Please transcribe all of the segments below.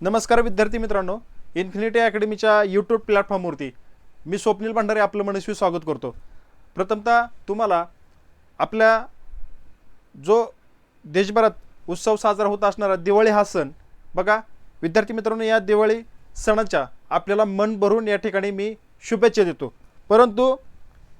नमस्कार विद्यार्थी मित्रांनो इन्फिनिटी अकॅडमीच्या यूट्यूब प्लॅटफॉर्मवरती मी स्वप्नील भंडारे आपलं मनस्वी स्वागत करतो. प्रथमतः तुम्हाला आपल्या जो देशभरात उत्सव साजरा होत असणारा दिवाळी हा सण बघा विद्यार्थी मित्रांनो या दिवाळी सणाच्या आपल्याला मन भरून या ठिकाणी मी शुभेच्छा देतो. परंतु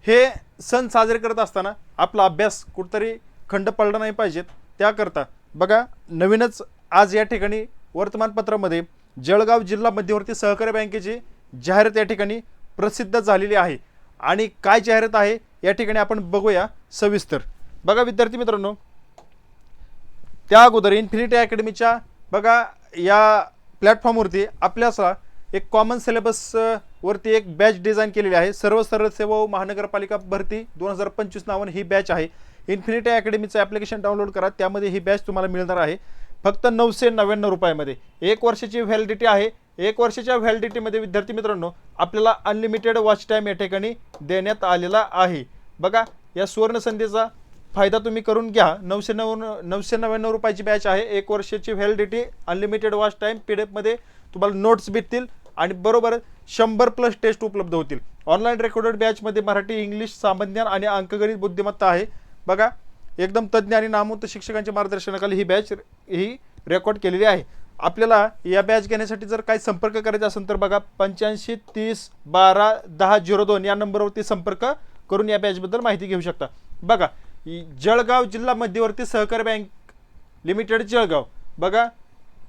हे सण साजरे करत असताना आपला अभ्यास कुठतरी खंड पडला नाही पाहिजेत. त्याकरता बघा नवीनच आज या ठिकाणी वर्तमानपत्रामध्ये जळगाव जिल्हा मध्यवर्ती सहकारी बँकेची जाहिरात या ठिकाणी प्रसिद्ध झालेली आहे. आणि काय जाहिरात आहे या ठिकाणी आपण बघूया सविस्तर. बघा विद्यार्थी मित्रांनो त्या अगोदर इन्फिनिटी अकॅडमीच्या बघा या प्लॅटफॉर्मवरती आपल्याला एक कॉमन सिलेबस वरती एक बॅच डिझाईन केलेली आहे. सर्व सरळ सेवा व महानगरपालिका भरती दोन हजार पंचवीस नावानं ही बॅच आहे. इन्फिनिटी अकॅडमीचं ॲप्लिकेशन डाउनलोड करा. त्यामध्ये ही बॅच तुम्हाला मिळणार आहे. फक्त नऊशे नव्याण्णव रुपयामध्ये. एक वर्षाची व्हॅलिडिटी आहे. एक वर्षाच्या व्हॅलिडिटीमध्ये विद्यार्थी मित्रांनो आपल्याला अनलिमिटेड वॉच टाईम या ठिकाणी देण्यात आलेला आहे. बघा या सुवर्ण संधीचा फायदा तुम्ही करून घ्या. नऊशे नऊ नऊशे नव्याण्णव रुपयाची बॅच आहे. एक वर्षाची validity unlimited watch time P D एफमध्ये तुम्हाला नोट्स भेटतील आणि बरोबर शंभर प्लस टेस्ट उपलब्ध होतील. ऑनलाईन रेकॉर्डेड बॅचमध्ये मराठी इंग्लिश सामान्य आणि अंकगणित बुद्धिमत्ता आहे. बघा एकदम तज्ज्ञ आणि नामवंत शिक्षकांच्या मार्गदर्शनाखाली ही बॅच ही रेकॉर्ड केलेली आहे. आपल्याला या बॅच घेण्यासाठी जर काही संपर्क करायचा असेल तर बघा पंच्याऐंशी तीस बारा दहा झिरो दोन या नंबरवरती संपर्क करून या बॅचबद्दल माहिती घेऊ शकता. बघा जळगाव जिल्हा मध्यवर्ती सहकारी बँक लिमिटेड जळगाव. बघा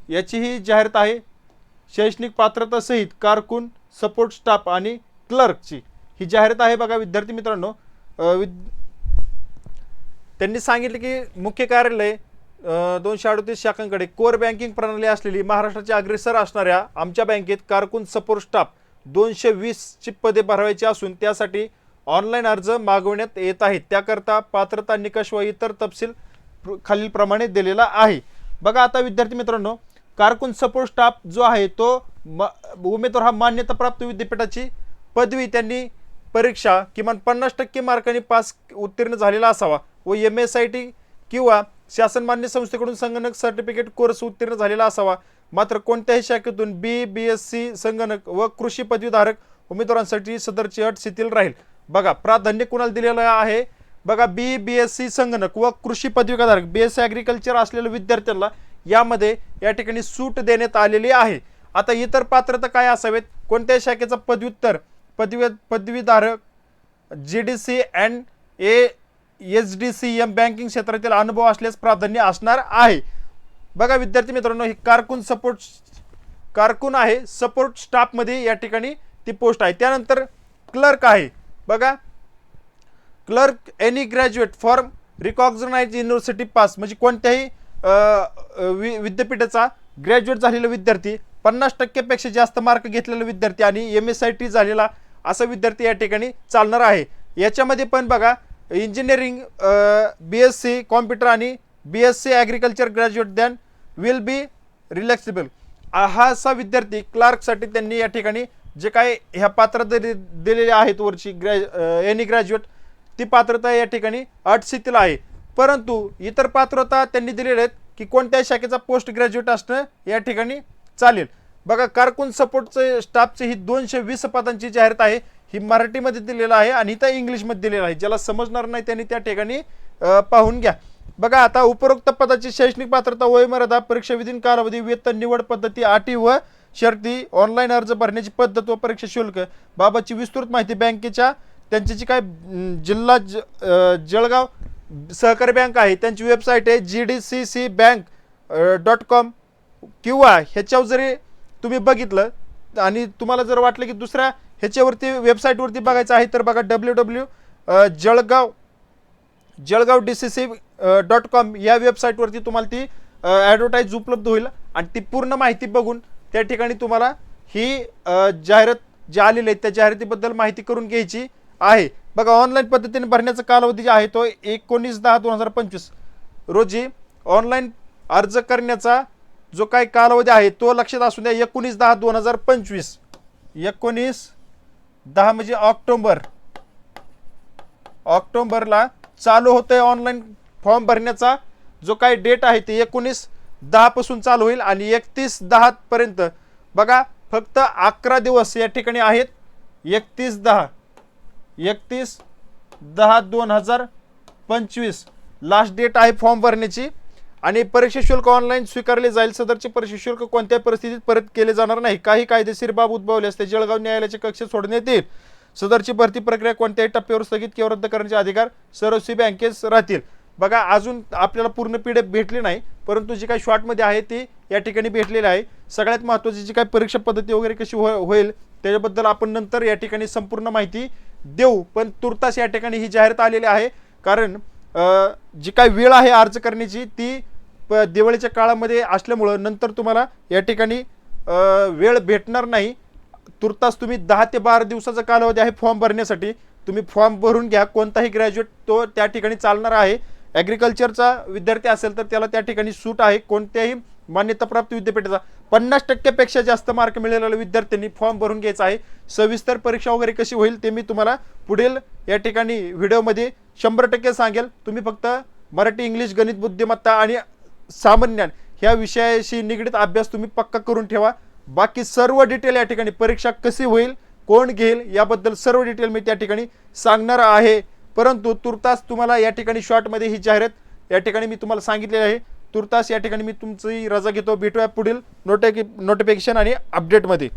याची ही जाहिरात आहे. शैक्षणिक पात्रता सहित कारकून सपोर्ट स्टाफ आणि क्लर्कची ही जाहिरात आहे बघा विद्यार्थी मित्रांनो. विद त्यांनी सांगितले की मुख्य कार्यालय दोनशे अडतीस शाखांकडे कोर बँकिंग प्रणाली असलेली महाराष्ट्राच्या अग्रेसर असणाऱ्या आमच्या बँकेत कारकून सपोर्ट स्टाफ दोनशे वीसची पदे भरवायची असून त्यासाठी ऑनलाईन अर्ज मागवण्यात येत आहेत. त्याकरता पात्रता निकष व इतर तपशील खालीलप्रमाणे दिलेला आहे. बघा आता विद्यार्थी मित्रांनो कारकून सपोर्ट स्टाफ जो आहे तो म उमेदवार हा मान्यताप्राप्त विद्यापीठाची पदवी त्यांनी परीक्षा किमान पन्नास टक्के मार्कांनी पास उत्तीर्ण झालेला असावा व एम एस आय टी किंवा शासनमान्य संस्थेकडून संगणक सर्टिफिकेट कोर्स उत्तीर्ण झालेला असावा. मात्र कोणत्याही शाखेतून बी बी एस सी संगणक व कृषी पदवीधारक उमेदवारांसाठी सदरची अट शिथिल राहील. बघा प्राधान्य कुणाला दिलेलं आहे? बघा बी बी एस सी संगणक व कृषी पदवीधारक बी एस सी ॲग्रिकल्चर असलेल्या विद्यार्थ्यांना यामध्ये या ठिकाणी सूट देण्यात आलेली आहे. आता इतर पात्रता काय असावेत? कोणत्याही शाखेचा पदव्युत्तर पदवी पदवीधारक G D C and A H D C M banking क्षेत्रातील अनुभव असल्यास प्राधान्य असणार आहे. बघा विद्यार्थी मित्रांनो ही कारकून सपोर्ट कारकून आहे. सपोर्ट स्टाफमध्ये या ठिकाणी ती पोस्ट आहे. त्यानंतर क्लर्क आहे. बघा. Clerk any graduate form recognise university pass म्हणजे कोणत्याही वि विद्यापीठाचा ग्रॅज्युएट झालेला विद्यार्थी पन्नास टक्केपेक्षा जास्त मार्क घेतलेला विद्यार्थी आणि एम एस आय टी झालेला असा विद्यार्थी या ठिकाणी चालणार आहे. याच्यामध्ये पण बघा engineering B S C computer आणि B S C agriculture graduate than will be relaxable हा असा विद्यार्थी क्लार्कसाठी त्यांनी या ठिकाणी जे काय ह्या पात्रता दि- दिलेल्या आहेत वरची ग्रॅ एनी ग्रॅज्युएट ती पात्रता या ठिकाणी अट आहे. परंतु इतर पात्रता त्यांनी दिलेल्या आहेत की कोणत्याही शाखेचा पोस्ट ग्रॅज्युएट असणं या ठिकाणी चालेल. बघा कारकून सपोर्टचे स्टाफचे ही दोनशे वीस पदांची जाहिरात आहे. ही मराठीमध्ये दिलेलं आहे आणि त्या इंग्लिशमध्ये दिलेलं आहे. ज्याला समजणार नाही त्यांनी त्या ठिकाणी पाहून घ्या. बघा आता उपरोक्त पदाची शैक्षणिक पात्रता वयमर्यादा परीक्षा विधीन कालावधी वेतन निवड पद्धती अटी व शर्ती ऑनलाईन अर्ज भरण्याची पद्धत व परीक्षा शुल्क बाबतची विस्तृत माहिती बँकेच्या त्यांची जी काय जिल्हा ज जळगाव सहकारी बँक आहे. त्यांची वेबसाईट आहे G D C C bank dot com किंवा ह्याच्यावर जरी तुम्ही बघितलं आणि तुम्हाला जर वाटलं की दुसऱ्या ह्याच्यावरती वेबसाईटवरती बघायचं आहे तर बघा W W Jalgaon Jalgaon D C C dot com या वेबसाईटवरती तुम्हाला ती ॲडव्हर्टाईज उपलब्ध होईल आणि ती पूर्ण माहिती बघून त्या ठिकाणी तुम्हाला ही जाहिरात जी आलेली आहे त्या जाहिरातीबद्दल माहिती करून घ्यायची आहे. बघा ऑनलाईन पद्धतीने भरण्याचा कालावधी जे आहे तो एकोणीस दहा दोन हजार पंचवीस. रोजी ऑनलाईन अर्ज करण्याचा जो काही कालावधी आहे तो लक्षात असू द्या एकोणीस दहा दोन हजार पंचवीस. एकोणीस दहा म्हणजे ऑक्टोंबर. ऑक्टोंबरला चालू होतंय ऑनलाईन फॉर्म भरण्याचा. जो काही डेट आहे ते एकोणीस दहापासून चालू होईल आणि एकतीस दहापर्यंत बघा फक्त अकरा दिवस या ठिकाणी आहेत. एकतीस दहा. एकतीस दहा दोन हजार पंचवीस. लास्ट डेट आहे फॉर्म भरण्याची. आणि परीक्षा शुल्क ऑनलाईन स्वीकारले जाईल. सदरचे परीक्षा शुल्क कोणत्याही परिस्थितीत परत केले जाणार नाही. काही कायदेशीर बाब उद्भवल्यास ते जळगाव न्यायालयाचे कक्ष सोडण्यात येईल सदरची भरती प्रक्रिया कोणत्याही टप्प्यावर स्थगित किंवा रद्द करण्याचे अधिकार सर्वस्वी बँकेस राहतील. बघा अजून आपल्याला पूर्ण पीडीएफ भेटली नाही परंतु जी काही शॉर्टमध्ये आहे ती या ठिकाणी भेटलेली आहे. सगळ्यात महत्त्वाची जी काही परीक्षा पद्धती वगैरे कशी हो होईल त्याच्याबद्दल आपण नंतर या ठिकाणी संपूर्ण माहिती देऊ. पण तुर्तास या ठिकाणी ही जाहिरात आलेली आहे. कारण जी काही वेळ आहे अर्ज करण्याची ती प- दिवाळीच्या काळामध्ये असल्यामुळं नंतर तुम्हाला या ठिकाणी वेळ भेटणार नाही. तुर्तास तुम्ही दहा ते बारा दिवसाचा कालावधी आहे फॉर्म भरण्यासाठी. तुम्ही फॉर्म भरून घ्या. कोणताही ग्रॅज्युएट तो त्या ठिकाणी चालणार आहे. ॲग्रिकल्चरचा विद्यार्थी असेल तर त्याला त्या ठिकाणी सूट आहे. कोणत्याही मान्यताप्राप्त विद्यापीठाचा पन्नास टक्क्यापेक्षा जास्त मार्क मिळालेल्या विद्यार्थ्यांनी फॉर्म भरून घ्यायचा आहे. सविस्तर परीक्षा वगैरे कशी होईल ते मी तुम्हाला पुढील या ठिकाणी व्हिडिओमध्ये शंभर टक्के सांगेल. तुम्ही फक्त मराठी इंग्लिश गणित बुद्धिमत्ता आणि सामान्यान ह्या विषयाशी निगडीत अभ्यास तुम्ही पक्का करून ठेवा. बाकी सर्व डिटेल या ठिकाणी परीक्षा कशी होईल कोण घेईल याबद्दल सर्व डिटेल मी त्या ठिकाणी सांगणार आहे. परंतु तुर्तास तुम्हाला या ठिकाणी शॉर्टमध्ये ही जाहिरात या ठिकाणी मी तुम्हाला सांगितलेली आहे. तुर्तास या ठिकाणी मी तुमची रजा घेतो. भेटूया पुढील नोटिफिकेशन आणि अपडेटमध्ये